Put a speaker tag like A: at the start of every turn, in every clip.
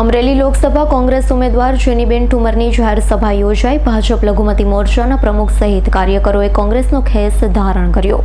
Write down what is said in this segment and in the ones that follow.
A: અમરેલી લોકસભા કોંગ્રેસ ઉમેદવાર જેનીબેન ઠુમરની જાહેર સભા યોજાઈ. ભાજપ લઘુમતી મોરચાના પ્રમુખ સહિત કાર્યકરોએ કોંગ્રેસનો ખેસ ધારણ કર્યો.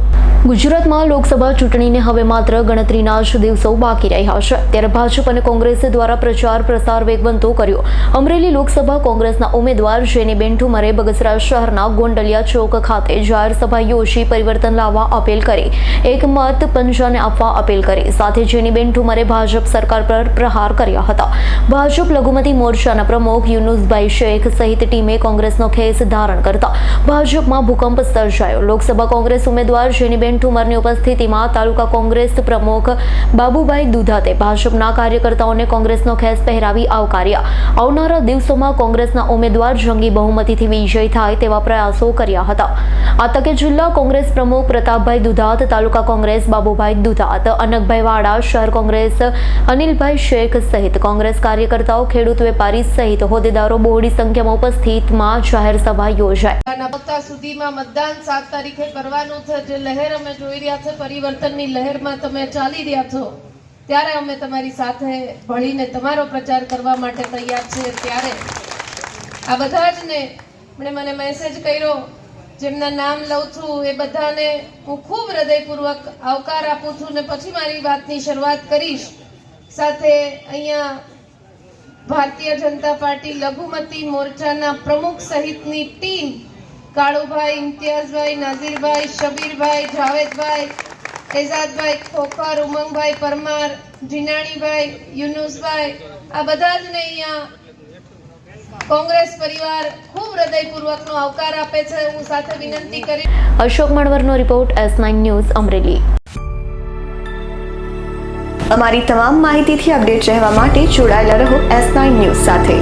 A: ગુજરાતમાં લોકસભા ચૂંટણીને હવે માત્ર ગણતરીના જ દિવસો બાકી રહ્યા છે. ત્યારે ભાજપ અને કોંગ્રેસ દ્વારા પ્રચાર પ્રસાર વેગવંતો કર્યો. અમરેલી લોકસભા કોંગ્રેસના ઉમેદવાર જેનીબેન ઠુમરે બગસરા શહેરના ગોંડલિયા ચોક ખાતે જાહેર સભા યોજી પરિવર્તન લાવવા અપીલ કરી. એક મત પંચાને આપવા અપીલ કરી. સાથે જેનીબેન ઠુમરે ભાજપ સરકાર પર પ્રહાર કર્યા હતા. ભાજપ લઘુમતી મોરચાના પ્રમુખ યુનુસભાઈ શેખ સહિત ટીમે કોંગ્રેસનો ખેસ ધારણ કરતા ભાજપમાં ભૂકંપ સર્જાયો. લોકસભા કોંગ્રેસ ઉમેદવાર જેનીબેન ઠુમરની ઉપસ્થિતિમાં તાલુકા કોંગ્રેસ પ્રમુખ બાબુભાઈ દુધાતે ભાજપના કાર્યકર્તાઓને કોંગ્રેસનો ખેસ પહેરાવી આવકાર્યા. આવનારા દિવસોમાં કોંગ્રેસના ઉમેદવાર જંગી બહુમતીથી વિજય થાય તેવા પ્રયાસો કર્યા હતા. આ તકે જિલ્લા કોંગ્રેસ પ્રમુખ પ્રતાપભાઈ દુધાત, તાલુકા કોંગ્રેસ બાબુભાઈ દુધાત અનકભાઈ વાડા શહેર કોંગ્રેસ અનિલભાઈ શેખ સહિત કોંગ્રેસ કાર્યકર્તાઓ, ખેડૂત વેપારી સહિત હોદ્દેદારો બહોળી સંખ્યામાં ઉપસ્થિતમાં જાહેર સભા યોજાઈ.
B: ના પત્તા સુધીમાં મતદાન સાત તારીખે કરવાનું છે. જે લહેર અમે જોઈ રહ્યા છે, પરિવર્તનની લહેરમાં તમે ચાલી રહ્યા છો, ત્યારે અમે તમારી સાથે ભળીને તમારો પ્રચાર કરવા માટે તૈયાર છે ત્યારે આ બધા જ ને મને મેસેજ કર્યો જેમના નામ લઉં છું, એ બધાને હું ખૂબ હૃદયપૂર્વક આવકાર આપું છું ને પછી મારી વાતની શરૂઆત કરીશ. સાથે અહીંયા ભારતીય જનતા પાર્ટી લઘુમતી મોરચાના પ્રમુખ સહિતની ટીમ, કાળુભાઈ, ઇમ્તિયાઝભાઈ, નાઝીરભાઈ, શબીરભાઈ, જાવેદભાઈ, એઝાદભાઈ, ખોખર, ઉમંગભાઈ પરમાર જીનાણીભાઈ યુનુસભાઈ, આ બધા જ ને અહીંયા કોંગ્રેસ પરિવાર ખૂબ હૃદયપૂર્વકનો આવકાર આપે છે. હું સાથે વિનંતી કરી
A: Ashok મણવરનો report S nine news, Amreli.
C: અમારી તમામ માહિતીથી અપડેટ રહેવા માટે જોડાયેલા રહો એસ નાઇન ન્યૂઝ સાથે.